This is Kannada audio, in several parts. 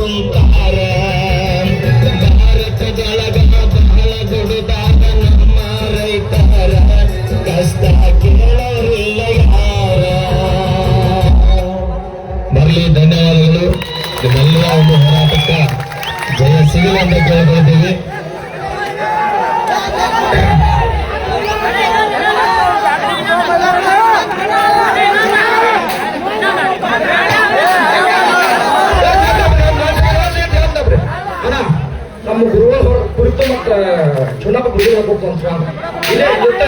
ಕುಂತಾರ ಭಾರತ ಜಳಗ ಬಹಳ ದುಡಿದಾಗ ನಮ್ಮ ರೈತರ ಕಷ್ಟ ಕೇಳಲಿಲ್ಲ ಯಾರ ಬರಲಿ ಧನ್ಯವಾದಗಳು ನಿಮ್ಮೆಲ್ಲ ಒಂದು ಹೋರಾಟಕ್ಕೆ ಜಯ ಸಿಗಲಿ ಅಂತ ಕೇಳ್ಕೊಳ್ತೀವಿ ಇಲ್ಲೇ ಗುಟ್ಟ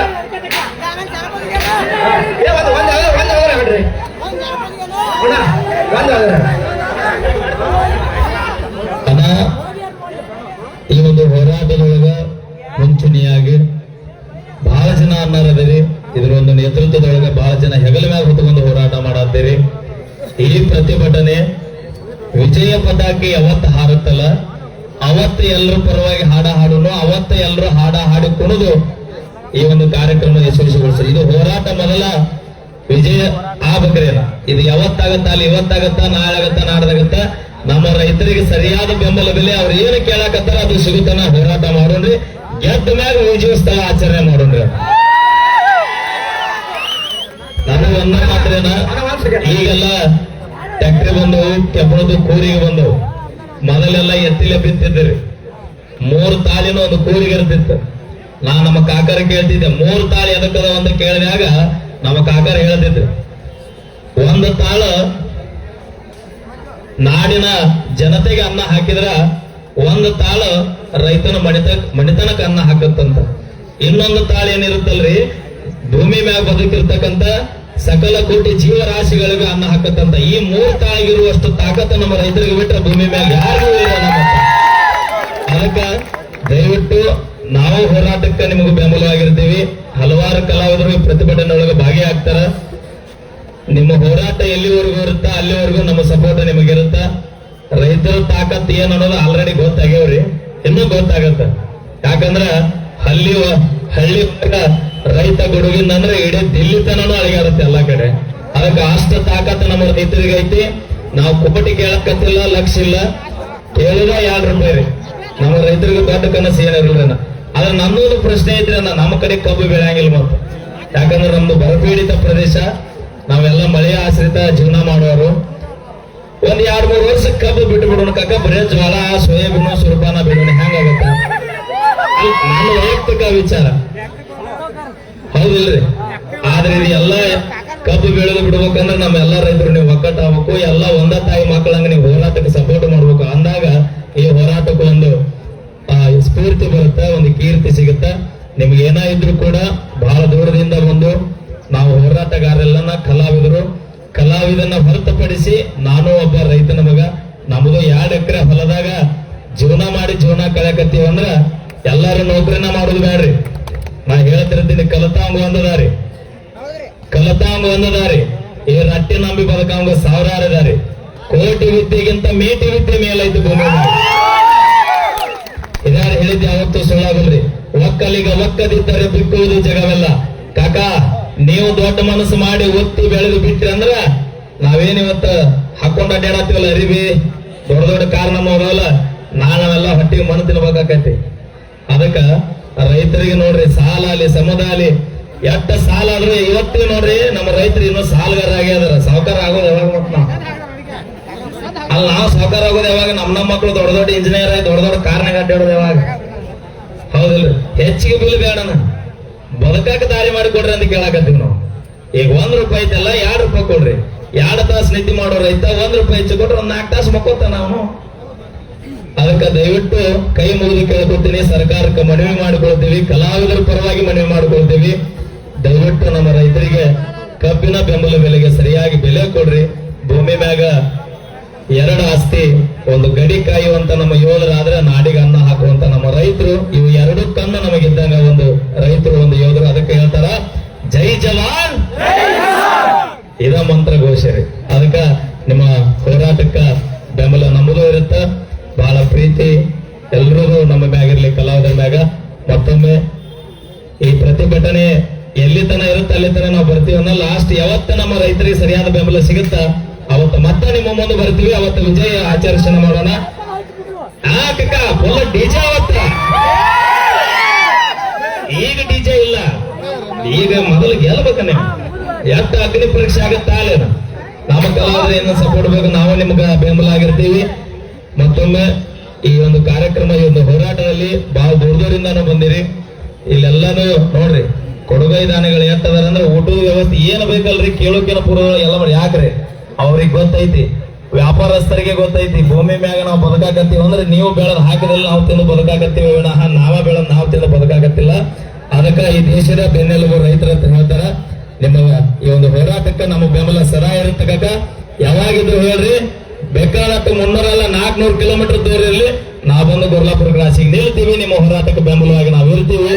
ಏ, ಒಂದು ಒಂದು ಒಂದು ಅಣ್ಣ ಈ ಒಂದು ಹೋರಾಟದೊಳಗ ಮುಂಚೂಣಿಯಾಗಿ ಬಹಳ ಜನ ಅನ್ನಾರದಿರಿ ಇದರ ಒಂದು ನೇತೃತ್ವದೊಳಗೆ ಬಹಳ ಜನ ಹೆಗಲ ಮ್ಯಾಗ ಹೊತ್ಕೊಂಡು ಹೋರಾಟ ಮಾಡತ್ತೇರಿ. ಈ ಪ್ರತಿಭಟನೆ ವಿಜಯ ಪತಾಕೆ ಯಾವತ್ತು ಹಾರುತ್ತಲ್ಲ ಅವತ್ತು ಎಲ್ಲರೂ ಪರವಾಗಿ ಹಾಡ ಹಾಡೋನು, ಅವತ್ತ ಎಲ್ಲರೂ ಹಾಡ ಹಾಡಿ ಕುಣಿದು ಈ ಒಂದು ಕಾರ್ಯಕ್ರಮ ಯಶಸ್ವಿಗೊಳಿಸಿ ಇದು ಹೋರಾಟ ಮೊದಲ ವಿಜಯ ಆಗ್ಬೇಕ್ರೇನ ಇದು ಯಾವತ್ತಾಗತ್ತ, ಅಲ್ಲಿ ಇವತ್ತಾಗತ್ತ ನಾಳೆ ಆಗತ್ತ ನಾಡ್ದಾಗತ್ತ ನಮ್ಮ ರೈತರಿಗೆ ಸರಿಯಾದ ಬೆಂಬಲ ಬೆಲೆ ಅವ್ರು ಏನು ಕೇಳಾಕತ್ತಾರ ಅದು ಸಿಗುತ್ತನ ಹೋರಾಟ ಮಾಡೋಣ್ರಿ. ಗೆದ್ದ ಮ್ಯಾಗ ವಿಜಯೋತ್ಸವ ಆಚರಣೆ ಮಾಡೋಣ್ರಿ ನನಗೆ ಒಂದ ಮಾತ್ರೇನ, ಈಗೆಲ್ಲ ಟ್ಯಾಕ್ಟ್ರಿ ಬಂದವು ಕೆಬ್ಬಣದು ಕೂರಿಗೆ ಬಂದವು. ಮೊದಲೆಲ್ಲ ಎತ್ತಿಲೆ ಬಿತ್ತಿದ್ರಿ ಮೂರು ತಾಳಿನ ಒಂದು ಕೂರಿಗೆ ಇರ್ತಿತ್ತು ನಾ ನಮ್ಮ ಕಾಕರ ಕೇಳ್ತಿದ್ದೆ, ಮೂರು ತಾಳಿ ಎದಕ್ಕದ ಅಂತ ಕೇಳಿದಾಗ ನಮ್ಮ ಕಾಕರ ಹೇಳ್ತಿದ್ರು ಒಂದು ತಾಳ ನಾಡಿನ ಜನತೆಗೆ ಅನ್ನ ಹಾಕಿದ್ರ ಒಂದು ತಾಳ ರೈತನ ಮಣಿತ, ಮಣಿತನಕ್ಕೆ ಅನ್ನ ಹಾಕತ್ತಂತ. ಇನ್ನೊಂದು ತಾಳ ಏನಿರುತ್ತಲ್ರಿ? ಭೂಮಿ ಮ್ಯಾಗ ಬದುಕಿರ್ತಕ್ಕಂತ ಸಕಲ ಕೋಟಿ ಜೀವರಾಶಿಗಳಿಗೆ ಅನ್ನ ಹಾಕತ್ತಂತ ಈ ಮೂರ್ ತಾಳಿಗಿರುವಷ್ಟು ತಾಕತ್ತ ನಮ್ಮ ರೈತರಿಗೆ ಬಿಟ್ಟರೆ ಭೂಮಿ ಮೇಲೆ ಯಾರಿಗೂ ಇಲ್ಲ ಅದಕ್ಕ ದಯವಿಟ್ಟು ನಾವು ಹೋರಾಟಕ್ಕೆ ನಿಮಗೆ ಬೆಂಬಲವಾಗಿರ್ತೀವಿ. ಹಲವಾರು ಕಲಾವಿದರು ಪ್ರತಿಭಟನೆ ಒಳಗೆ ಭಾಗಿಯಾಗ್ತಾರ. ನಿಮ್ಮ ಹೋರಾಟ ಎಲ್ಲಿವರೆಗೂ ಇರುತ್ತಾ, ಅಲ್ಲಿವರೆಗೂ ನಮ್ಮ ಸಪೋರ್ಟ್ ನಿಮಗಿರುತ್ತ? ರೈತರ ತಾಕತ್ ಏನು ಅನ್ನೋದು ಆಲ್ರೆಡಿ ಗೊತ್ತಾಗ್ಯಾವ್ರಿ. ಇನ್ನೂ ಗೊತ್ತಾಗತ್ತ. ಯಾಕಂದ್ರ ಹಳ್ಳಿ ಹಳ್ಳಿ ರೈತ ಗುಡುಗಿಂದ ಅಂದ್ರೆ ಇಡೀ ದಿಲ್ಲಿ ತನೂ ಅಳಿಗಾಡತ್ತೆ ಎಲ್ಲಾ ಕಡೆ. ಅದಕ್ಕೆ ಅಷ್ಟ ತಾಕತ್ ನಮ್ಮ ರೈತರಿಗೆ ಐತಿ. ನಾವು ಕುಪಟಿ ಕೇಳಕತ್ತಿಲ್ಲ, ಲಕ್ಷ ಇಲ್ಲ. ಕೇಳಿದ ಎರಡು ರೂಪಾಯಿ ರೀ. ನಮ್ಮ ರೈತರಿಗೆ ದೊಡ್ಡ ಕನಸು ಏನಿರಲಿಲ್ಲ ಆದ್ರೆ ನನ್ನೊಂದು ಪ್ರಶ್ನೆ ಐತ್ರಿ ಅಣ್ಣ, ನಮ್ಮ ಕಡೆ ಕಬ್ಬು ಬೆಳೆಯಂಗಿಲ್ಲ ಮತ್ತು. ಯಾಕಂದ್ರೆ ನಮ್ದು ಬರಪೀಡಿತ ಪ್ರದೇಶ, ನಾವೆಲ್ಲ ಮಳೆ ಆಶ್ರಿತ ಜೀವನ ಮಾಡುವವರು ಒಂದ್ ಎರಡ್ ಮೂರು ವರ್ಷ ಕಬ್ಬು ಬಿಟ್ಟು ಬಿಡೋಣ ಕಾಕ, ಬರೇ ಜ್ವಾಳ ಸೋಯಾಬೀನ್, ಸುರಪಾನ ಬಿಡೋಣ ಹೆಂಗಾಗತ್ತ? ನನ್ನ ವೈಯಕ್ತಿಕ ವಿಚಾರ. ಹೌದಿಲ್ರಿ ಆದ್ರೆ ಇದು ಎಲ್ಲ ಕಬ್ಬು ಬೆಳೆದು ಬಿಡ್ಬೇಕಂದ್ರೆ ನಮ್ಮೆಲ್ಲ ರೈತರು ನೀವು ಒಕ್ಕಟ್ಟಾಗಬೇಕು ಎಲ್ಲ ಒಂದ ತಾಯಿ ಮಕ್ಕಳಂಗ ನೀವು ಹೋರಾಟಕ್ಕೆ ಸಪೋರ್ಟ್ ಮಾಡ್ಬೇಕು. ಅಂದಾಗ ಈ ಹೋರಾಟಕ್ಕೆ ಒಂದು ಆ, ಸ್ಫೂರ್ತಿ ಬರುತ್ತೆ ಒಂದು ಕೀರ್ತಿ ಸಿಗುತ್ತೆ. ನಿಮ್ಗೆ ಏನ ಕೂಡ ಬಹಳ ದೂರದಿಂದ ಬಂದು ನಾವು ಹೋರಾಟಗಾರರೆಲ್ಲನ ಕಲಾವಿದರು ಕಲಾವಿದನ್ನ ಹೊರತುಪಡಿಸಿ ನಾನು ಒಬ್ಬ ರೈತನ ಮಗ. ನಮ್ದು ಎರಡು ಎಕರೆ ಹೊಲದಾಗ ಜೀವನ ಮಾಡಿ ಜೀವನ ಕಳೆಕತ್ತೀವಂದ್ರ ಎಲ್ಲಾರು ನೌಕರಿನ ಮಾಡೋದು ಬೇಡ್ರಿ ನಾ ಹೇಳ್ತಿರ್ತೀನಿ ಕಲತಾಂಗ ಒಂದದಾರಿ ಕಲತಾಂಗ ಒಂದದಾರಿ ಈ ರಟ್ಟಿ ನಂಬಿ ಬದುಕಾಂಗ ಸಾವಿರಾರು ಇದಾರಿ. ಕೋಟಿ ವಿದ್ಯೆಗಿಂತ ಮೇಟಿ ವಿದ್ಯೆ ಮೇಲೈತು ಭೂಮಿ. ಇದಾರು ಹೇಳಿದ್ದೆ ಅವತ್ತು ಸುಳ್ಳಾಗಲ್ರಿ. ಒಕ್ಕಲಿಗ ಒಕ್ಕದಿದ್ದರೆ ಬಿಕ್ಕುವುದು ಜಗವೆಲ್ಲ. ಕಾಕ ನೀವು ದೊಡ್ಡ ಮನಸ್ಸು ಮಾಡಿ ಒತ್ತಿ ಬೆಳೆದು ಬಿಟ್ರಿ ಅಂದ್ರ ನಾವೇನಿವತ್ತ ಹಾಕೊಂಡ್ ಅಡ್ಡಾಡತ್ತೀವಲ್ಲ ಅರಿವಿ? ದೊಡ್ಡ ದೊಡ್ಡ ಕಾರ್ ನಮ್ಮ ನಾಳೆಲ್ಲ ಹೊಟ್ಟಿಗೆ ಮನ ತಿನ್ಬೇಕಾಕತಿ ಅದಕ್ಕ ರೈತರಿಗೆ ನೋಡ್ರಿ, ಸಾಲ ಅಲ್ಲಿ, ಸಮುದಾಯ ಅಲ್ಲಿ, ಎಷ್ಟ ಸಾಲ ಆದ್ರೆ ಇವತ್ತಿಗೆ ನೋಡ್ರಿ, ನಮ್ಮ ರೈತರು ಇನ್ನೂ ಸಾಲಗಾರ ಆಗ್ಯಾದಾರ ಸಾವುಕಾರ ಆಗೋದು ಯಾವಾಗ ಮತ್ ನಾವು? ಅಲ್ಲ ನಾವು ಸಾವುಕಾರ ಆಗೋದು ಯಾವಾಗ? ನಮ್ಮ ನಮ್ಮ ಮಕ್ಕಳು ದೊಡ್ಡ ದೊಡ್ಡ ಇಂಜಿನಿಯರ್ ಆಗಿ, ದೊಡ್ಡ ದೊಡ್ಡ ಕಾರ್ನಾಗ ಅಡ್ಡಾಡೋದು ಯಾವಾಗ? ಹೌದಿಲ್ಲ ಹೆಚ್ಚಿಗೆ ಬಿಲ್ ಬೇಡಣ ಬದುಕಾಕ ದಾರಿ ಮಾಡಿ ಕೊಡ್ರಿ ಅಂತ ಕೇಳಾಕತ್ತೀವಿ ನಾವು. ಈಗ ಒಂದ್ ರೂಪಾಯಿ ಐತಲ್ಲ ಎರಡು ರೂಪಾಯಿ ಕೊಡ್ರಿ. ಎರಡು ತಾಸು ನಿದ್ದೆ ಮಾಡೋ ರೈತ ಒಂದ್ ರೂಪಾಯಿ ಹೆಚ್ಚು ಕೊಟ್ರೆ ಒಂದ್ ನಾಲ್ಕು ತಾಸು ಮಕ್ಕೋತ ಅವನು. ಅದಕ್ಕೆ ದಯವಿಟ್ಟು ಕೈ ಮುಗಿದು ಕೇಳ್ಕೊತೀನಿ ಸರ್ಕಾರಕ್ಕೆ ಮನವಿ ಮಾಡಿಕೊಳ್ತೀವಿ, ಕಲಾವಿದರ ಪರವಾಗಿ ಮನವಿ ಮಾಡಿಕೊಳ್ತೀವಿ. ದಯವಿಟ್ಟು ನಮ್ಮ ರೈತರಿಗೆ ಕಬ್ಬಿನ ಬೆಂಬಲ ಬೆಲೆಗೆ ಸರಿಯಾಗಿ ಬೆಲೆ ಕೊಡ್ರಿ. ಭೂಮಿ ಮ್ಯಾಗ ಎರಡು ಆಸ್ತಿ, ಒಂದು ಗಡಿ ಕಾಯುವಂತ ನಮ್ಮ ಯೋಧರಾದ್ರೆ ನಾಡಿಗೆ ಅನ್ನ ಹಾಕುವಂತ ನಮ್ಮ ರೈತರು. ಇವು ಎರಡು ಕನ್ನ ನಮಗಿದ್ದಂಗ ಒಂದು ರೈತರು, ಒಂದು ಯೋಧರು. ಅದಕ್ಕೆ ಹೇಳ್ತಾರ, ಜೈ ಜವಾನ್! ಇದ ಮಂತ್ರ ಘೋಷರಿ ಅದಕ್ಕ ನಿಮ್ಮ ಹೋರಾಟಕ್ಕ ಬೆಂಬಲ ನಮ್ಮದು ಇರುತ್ತ. ಬಹಳ ಪ್ರೀತಿ. ಎಲ್ರಿಗೂ ನಮ್ಮ ಮ್ಯಾಗಿರ್ಲಿ ಕಲಾವಿದರ ಮ್ಯಾಗ. ಮತ್ತೊಮ್ಮೆ ಈ ಪ್ರತಿಭಟನೆ ಎಲ್ಲಿ ತನ ಇರುತ್ತೆ, ಅಲ್ಲಿ ತನ ನಾವು ಬರ್ತೀವಿ ಅನ್ನ ಲಾಸ್ಟ್ ಯಾವತ್ತ ನಮ್ಮ ರೈತರಿಗೆ ಸರಿಯಾದ ಬೆಂಬಲ ಸಿಗುತ್ತ? ಅವತ್ತು ಮತ್ತೆ ನಿಮ್ಮ ಮುಂದೆ ಬರ್ತೀವಿ, ಅವತ್ತು ವಿಜಯ ಆಚರಿಸಣ ಮಾಡೋಣ. ಫುಲ್ ಡಿಜೆ ಅವತ್ತ. ಈಗ ಡಿಜೆ ಇಲ್ಲ. ಈಗ ಮೊದಲು ಗೆಲ್ಬೇಕ ನೀವು. ಎತ್ತ ಅಗ್ನಿ ಪರೀಕ್ಷೆ ಆಗುತ್ತಾ ಅಲ್ಲೇನ ನಮ್ಮ ಕಲಾವಿದ ಏನು ಸಪೋರ್ಟ್ ಬೇಕು, ನಾವು ನಿಮ್ಗೆ ಬೆಂಬಲ ಆಗಿರ್ತೀವಿ. ಮತ್ತೊಮ್ಮೆ ಈ ಒಂದು ಕಾರ್ಯಕ್ರಮ, ಈ ಒಂದು ಹೋರಾಟದಲ್ಲಿ ಬಹಳ ದೂರ ಬಂದಿರಿ. ಇಲ್ಲೆಲ್ಲಾನು ನೋಡ್ರಿ, ಕೊಡುಗೈ ದಾನಿಗಳು ಎತ್ತದಾರ ಅಂದ್ರೆ ಊಟದ ವ್ಯವಸ್ಥೆ ಏನು ಬೇಕಲ್ರಿ? ಕೇಳೋಕೆ ಪೂರ್ವ ಎಲ್ಲ ಮಾಡಿ. ಯಾಕ್ರಿ? ಅವ್ರಿಗೆ ಗೊತ್ತೈತಿ, ವ್ಯಾಪಾರಸ್ಥರಿಗೆ ಗೊತ್ತೈತಿ, ಭೂಮಿ ಮ್ಯಾಗ ನಾವು ಬದುಕಾಕತ್ತೀವಿ ಅಂದ್ರೆ ನೀವು ಬೆಳೆದ್ ಹಾಕಿದ್ರಲ್ಲಿ ನಾವು ತಿಂದು ಬದುಕಾಕತ್ತೀವಿ ವಿನಃ ನಾವ ಬೆಳೆದ್ ನಾವು ತಿಂದು ಬದುಕಾಗತ್ತಿಲ್ಲ ಅದಕ್ಕೆ ಈ ದೇಶದ ಬೆನ್ನೆಲುಬು ರೈತರ ಅಂತ ಹೇಳ್ತಾರ. ನಿಮ್ಮ ಈ ಒಂದು ಹೋರಾಟಕ್ಕೆ ನಮ್ಮ ಬೆಂಬಲ ಸದಾ ಇರತಕ್ಕ ಕಾಕ. ಯಾವಾಗಿದ್ರು ಹೇಳ್ರಿ ಬೇಕಾದಷ್ಟು ಮುನ್ನೂರಲ್ಲ ನಾಲ್ಕುನೂರು ಕಿಲೋಮೀಟರ್ ದೂರ ಇರಲಿ ನಾವೊಂದು ಬಂದು ಗುರ್ಲಾಪುರ ಕ್ರಾಸಿಗೆ ನಿಲ್ತೀವಿ. ನಿಮ್ಮ ಹೋರಾಟಕ್ಕೆ ಬೆಂಬಲವಾಗಿ ನಾವು ಇರ್ತೀವಿ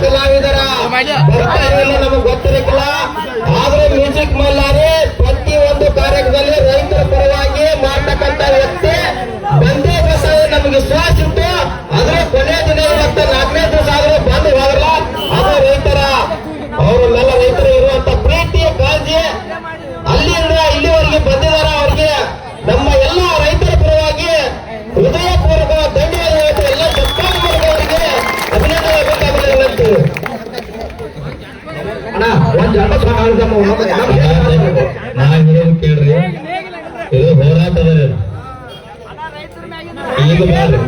ಕಲಾವಿದರ ನಮಗೆ ಗೊತ್ತಿರಲಿಲ್ಲ ಆದ್ರೆ ಮ್ಯೂಸಿಕ್ ಮಲ್ಲಾರಿ ಪ್ರತಿ ಒಂದು ಕಾರ್ಯಕ್ರಮದಲ್ಲಿ ರೈತರ ಪರವಾಗಿ ಮಾಡ್ತಕ್ಕಂತ ವ್ಯಕ್ತಿ, ಬಂದೇ ದಿವಸ ನಮಗೆ ವಿಶ್ವಾಸ ಇತ್ತು ಆದ್ರೆ ಕೊನೆಯ ಜನ ಸಾಂಗ್ ಹೇಳ್ದಮ್ಮ ನಾ ಕೇಳ್ರಿ ಇದು ಹೋರಾಟದ ಈಗ ಬ್ಯಾಡ್ರಿ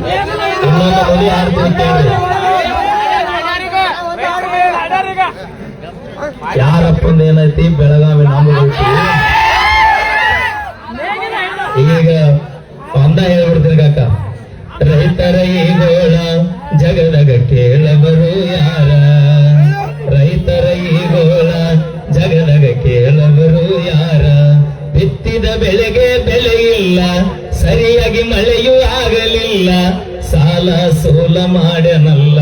ಇನ್ನೊಂದು ಆಡ್ತೀನಿ ಕೇಳ್ರಿ ಯಾರಪ್ಪಂದ ಏನೈತಿ ಬೆಳಗಾವಿ ನಮ್ಮ ಈಗ ಒಂದ ಹೇಳ್ಬಿಡ್ತೀನಿ ಕಾಕ ರೈತರ ಈ ಗೋಳ ಜಗದಗ ಕೇಳಬರು ಯಾರ ಸರಿಯಾಗಿ ಮಳೆಯೂ ಆಗಲಿಲ್ಲ. ಸಾಲ ಸೋಲ ಮಾಡ್ಯನಲ್ಲ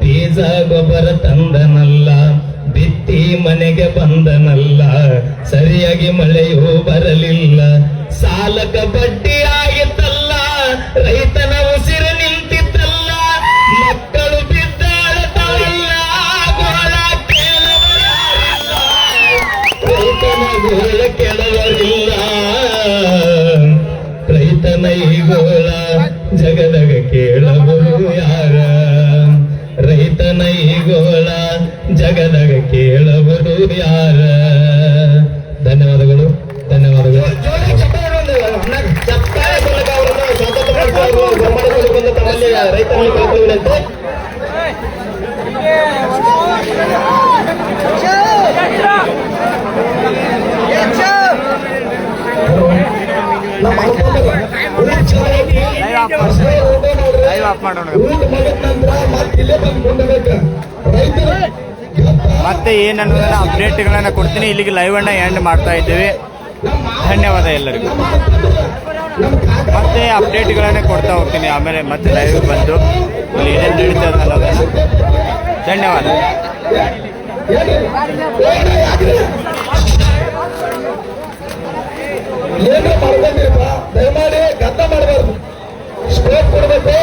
ಬೀಜ ಗೊಬ್ಬರ ತಂದನಲ್ಲ, ಬಿತ್ತಿ ಮನೆಗೆ ಬಂದನಲ್ಲ, ಸರಿಯಾಗಿ ಮಳೆಯೂ ಬರಲಿಲ್ಲ. ಸಾಲಕ ಬಡ್ಡಿ ಆಗಿತ್ತಲ್ಲ, ರೈತನ ಉಸಿರು ನಿಂತಿತ್ತಲ್ಲ, ಮಕ್ಕಳು ಕೇಳವರಿಲ್ಲ ರೈತನ ಗೋಳ ರೈತನ ಈ ಗೋಳ ಜಗದಗ ಕೇಳಬಹುದು ಯಾರ? ರೈತ ನೈಗೋಳ ಗೋಳ ಜಗದಗ ಕೇಳಬಹುದು ಯಾರ? ಧನ್ಯವಾದಗಳು ಧನ್ಯವಾದಗಳು. ಕೇಳ್ಕೊಳ್ಳುವಂತೆ ಆಫ್ ಮಾಡೋಣ ಮತ್ತೆ ಏನನ್ನೋದನ್ನ ಅಪ್ಡೇಟ್ಗಳನ್ನ ಕೊಡ್ತೀನಿ ಇಲ್ಲಿಗೆ ಲೈವ್ ಅನ್ನ ಎಂಡ್ ಮಾಡ್ತಾ ಇದ್ದೀವಿ ಧನ್ಯವಾದ ಎಲ್ಲರಿಗೂ ಮತ್ತೆ ಅಪ್ಡೇಟ್ಗಳನ್ನೇ ಕೊಡ್ತಾ ಹೋಗ್ತೀನಿ ಆಮೇಲೆ ಮತ್ತೆ ಲೈವ್ ಬಂದು ಇಲ್ಲಿ ಏನೇನು ನಡೀತದೆ ಅನ್ನೋದನ್ನ ಧನ್ಯವಾದ ಏನೇ ಮಾಡ್ಕೊಂಡಿರಪ್ಪ ದಯಮಾಡಿ ಗದ್ದ ಮಾಡಬಾರ್ದು. ಸ್ಕೋಪ್ ಕೊಡಬೇಕು.